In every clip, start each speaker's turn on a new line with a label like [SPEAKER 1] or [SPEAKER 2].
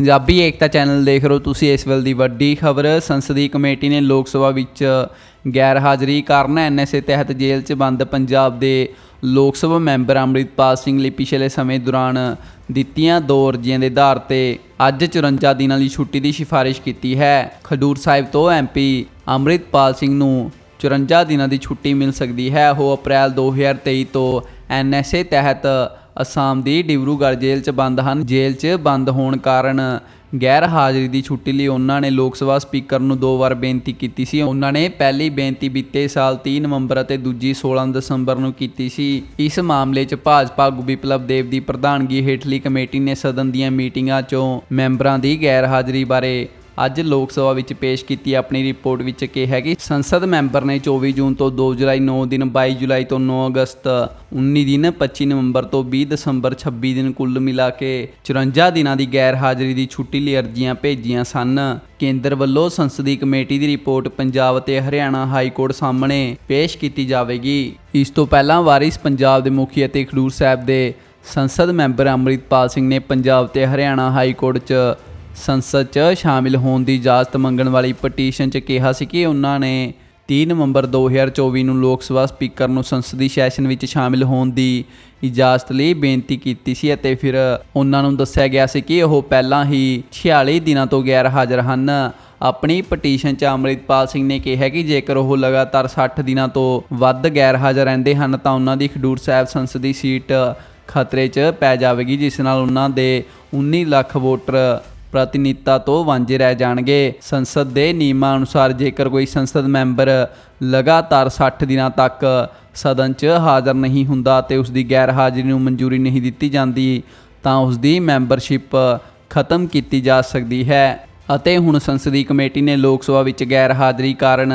[SPEAKER 1] ਪੰਜਾਬੀ ਏਕਤਾ channel ਦੇਖ ਰਹੇ ਹੋ ਤੁਸੀਂ ਇਸ ਵੇਲੇ ਦੀ ਵੱਡੀ ਖਬਰ। ਸੰਸਦੀ ਕਮੇਟੀ ਨੇ ਲੋਕ ਸਭਾ ਵਿੱਚ ਗੈਰ ਹਾਜ਼ਰੀ ਕਾਰਨ ਐਨਐਸਏ ਤਹਿਤ ਜੇਲ੍ਹ 'ਚ ਬੰਦ ਪੰਜਾਬ ਦੇ ਲੋਕ ਸਭਾ ਮੈਂਬਰ ਅੰਮ੍ਰਿਤਪਾਲ ਸਿੰਘ ਲਈ ਪਿਛਲੇ ਸਮੇਂ ਦੌਰਾਨ ਦਿੱਤੀਆਂ ਦੋ ਅਰਜ਼ੀਆਂ ਦੇ ਆਧਾਰ ਤੇ ਅੱਜ 54 ਦਿਨਾਂ ਲਈ ਛੁੱਟੀ ਦੀ ਸਿਫਾਰਿਸ਼ ਕੀਤੀ ਹੈ। ਖਡੂਰ ਸਾਹਿਬ ਤੋਂ ਐਮਪੀ ਅੰਮ੍ਰਿਤਪਾਲ ਸਿੰਘ ਨੂੰ 54 ਦਿਨਾਂ ਦੀ ਛੁੱਟੀ ਮਿਲ ਸਕਦੀ ਹੈ। ਉਹ ਅਪ੍ਰੈਲ 2023 ਤੋਂ ਐਨਐਸਏ ਤਹਿਤ ਅਸਾਮ ਦੀ ਡਿਬਰੂਗੜ੍ਹ ਜੇਲ੍ਹ 'ਚ ਬੰਦ ਹਨ। ਜੇਲ੍ਹ 'ਚ ਬੰਦ ਹੋਣ ਕਾਰਨ ਗੈਰ ਹਾਜ਼ਰੀ ਦੀ ਛੁੱਟੀ ਲਈ ਉਹਨਾਂ ਨੇ ਲੋਕ ਸਭਾ ਸਪੀਕਰ ਨੂੰ ਦੋ ਵਾਰ ਬੇਨਤੀ ਕੀਤੀ ਸੀ। ਉਹਨਾਂ ਨੇ ਪਹਿਲੀ ਬੇਨਤੀ ਬੀਤੇ ਸਾਲ 30 ਨਵੰਬਰ ਅਤੇ ਦੂਜੀ 16 ਦਸੰਬਰ ਨੂੰ ਕੀਤੀ ਸੀ। ਇਸ ਮਾਮਲੇ 'ਚ ਭਾਜਪਾ ਆਗੂ ਵਿਪਲਬ ਦੇਵ ਦੀ ਪ੍ਰਧਾਨਗੀ ਹੇਠਲੀ ਕਮੇਟੀ ਨੇ ਸਦਨ ਦੀਆਂ ਮੀਟਿੰਗਾਂ 'ਚੋਂ ਮੈਂਬਰਾਂ ਦੀ ਗੈਰ ਹਾਜ਼ਰੀ ਬਾਰੇ ਅੱਜ ਲੋਕ ਸਭਾ ਵਿੱਚ ਪੇਸ਼ ਕੀਤੀ ਆਪਣੀ ਰਿਪੋਰਟ ਵਿੱਚ ਕਿਹਾ ਕਿ ਸੰਸਦ ਮੈਂਬਰ ਨੇ 24 ਜੂਨ ਤੋਂ 2 ਜੁਲਾਈ 9 ਦਿਨ 22 ਜੁਲਾਈ ਤੋਂ 9 ਅਗਸਤ 19 ਦਿਨ 25 ਨਵੰਬਰ ਤੋਂ 20 ਦਸੰਬਰ 26 ਦਿਨ ਕੁੱਲ ਮਿਲਾ ਕੇ 54 ਦਿਨਾਂ ਦੀ ਗੈਰ ਹਾਜ਼ਰੀ ਦੀ ਛੁੱਟੀ ਲਈ ਅਰਜ਼ੀਆਂ ਭੇਜੀਆਂ ਸਨ। ਕੇਂਦਰ ਵੱਲੋਂ ਸੰਸਦੀ ਕਮੇਟੀ ਦੀ ਰਿਪੋਰਟ ਪੰਜਾਬ ਅਤੇ ਹਰਿਆਣਾ ਹਾਈ ਕੋਰਟ ਸਾਹਮਣੇ ਪੇਸ਼ ਕੀਤੀ ਜਾਵੇਗੀ। ਇਸ ਤੋਂ ਪਹਿਲਾਂ ਵਾਰਿਸ ਪੰਜਾਬ ਦੇ ਮੁਖੀ ਅਤੇ ਖਡੂਰ ਸਾਹਿਬ ਦੇ ਸੰਸਦ ਮੈਂਬਰ ਅੰਮ੍ਰਿਤਪਾਲ ਸਿੰਘ ਨੇ ਪੰਜਾਬ ਤੇ ਹਰਿਆਣਾ ਹਾਈ ਕੋਰਟ 'ਚ ਸੰਸਦ 'ਚ ਸ਼ਾਮਿਲ ਹੋਣ ਦੀ ਇਜਾਜ਼ਤ ਮੰਗਣ ਵਾਲੀ ਪਟੀਸ਼ਨ 'ਚ ਕਿਹਾ ਸੀ ਕਿ ਉਹਨਾਂ ਨੇ 30 ਨਵੰਬਰ 2024 ਨੂੰ ਲੋਕ ਸਭਾ ਸਪੀਕਰ ਨੂੰ ਸੰਸਦੀ ਸੈਸ਼ਨ ਵਿੱਚ ਸ਼ਾਮਿਲ ਹੋਣ ਦੀ ਇਜਾਜ਼ਤ ਲਈ ਬੇਨਤੀ ਕੀਤੀ ਸੀ ਅਤੇ ਫਿਰ ਉਹਨਾਂ ਨੂੰ ਦੱਸਿਆ ਗਿਆ ਸੀ ਕਿ ਉਹ ਪਹਿਲਾਂ ਹੀ 46 ਦਿਨਾਂ ਤੋਂ ਗੈਰ ਹਾਜ਼ਰ ਹਨ। ਆਪਣੀ ਪਟੀਸ਼ਨ 'ਚ ਅੰਮ੍ਰਿਤਪਾਲ ਸਿੰਘ ਨੇ ਕਿਹਾ ਕਿ ਜੇਕਰ ਉਹ ਲਗਾਤਾਰ 60 ਦਿਨਾਂ ਤੋਂ ਵੱਧ ਗੈਰ ਹਾਜ਼ਰ ਰਹਿੰਦੇ ਹਨ ਤਾਂ ਉਹਨਾਂ ਦੀ ਖਡੂਰ ਸਾਹਿਬ ਸੰਸਦੀ ਸੀਟ ਖਤਰੇ 'ਚ ਪੈ ਜਾਵੇਗੀ, ਜਿਸ ਨਾਲ ਉਹਨਾਂ ਦੇ 19 ਲੱਖ ਵੋਟਰ ਪ੍ਰਤੀਨਿਧਤਾ ਤੋਂ ਵਾਂਝੇ ਰਹਿ ਜਾਣਗੇ। ਸੰਸਦ ਦੇ ਨਿਯਮਾਂ ਅਨੁਸਾਰ ਜੇਕਰ ਕੋਈ ਸੰਸਦ ਮੈਂਬਰ ਲਗਾਤਾਰ 60 ਦਿਨਾਂ ਤੱਕ ਸਦਨ 'ਚ ਹਾਜ਼ਰ ਨਹੀਂ ਹੁੰਦਾ ਤੇ ਉਸ ਦੀ ਗੈਰ ਹਾਜ਼ਰੀ ਨੂੰ ਮਨਜ਼ੂਰੀ ਨਹੀਂ ਦਿੱਤੀ ਜਾਂਦੀ, ਤਾਂ ਉਸ ਦੀ ਮੈਂਬਰਸ਼ਿਪ ਖਤਮ ਕੀਤੀ ਜਾ ਸਕਦੀ ਹੈ। ਅਤੇ ਹੁਣ ਸੰਸਦੀ ਕਮੇਟੀ ਨੇ ਲੋਕ ਸਭਾ ਵਿੱਚ ਗੈਰ ਹਾਜ਼ਰੀ ਕਾਰਨ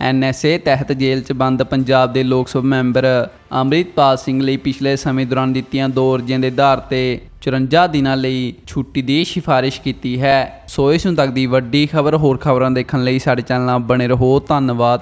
[SPEAKER 1] ਐਨਐਸਏ ਤਹਿਤ ਜੇਲ੍ਹ 'ਚ ਬੰਦ ਪੰਜਾਬ ਦੇ ਲੋਕ ਸਭਾ ਮੈਂਬਰ ਅੰਮ੍ਰਿਤਪਾਲ ਸਿੰਘ ਲਈ ਪਿਛਲੇ ਸਮੇਂ ਦੌਰਾਨ ਦਿੱਤੀਆਂ ਦੋ ਅਰਜ਼ੀਆਂ ਦੇ ਆਧਾਰ ਤੇ 54 ਦਿਨਾਂ ਲਈ ਛੁੱਟੀ ਦੀ ਸਿਫਾਰਿਸ਼ ਕੀਤੀ ਹੈ। ਸੋ ਇਸ ਨੂੰ ਤੱਕ ਦੀ ਵੱਡੀ ਖਬਰ, ਹੋਰ ਖਬਰਾਂ ਦੇਖਣ ਲਈ ਸਾਡੇ ਚੈਨਲ ਨਾਲ ਬਣੇ ਰਹੋ। ਧੰਨਵਾਦ।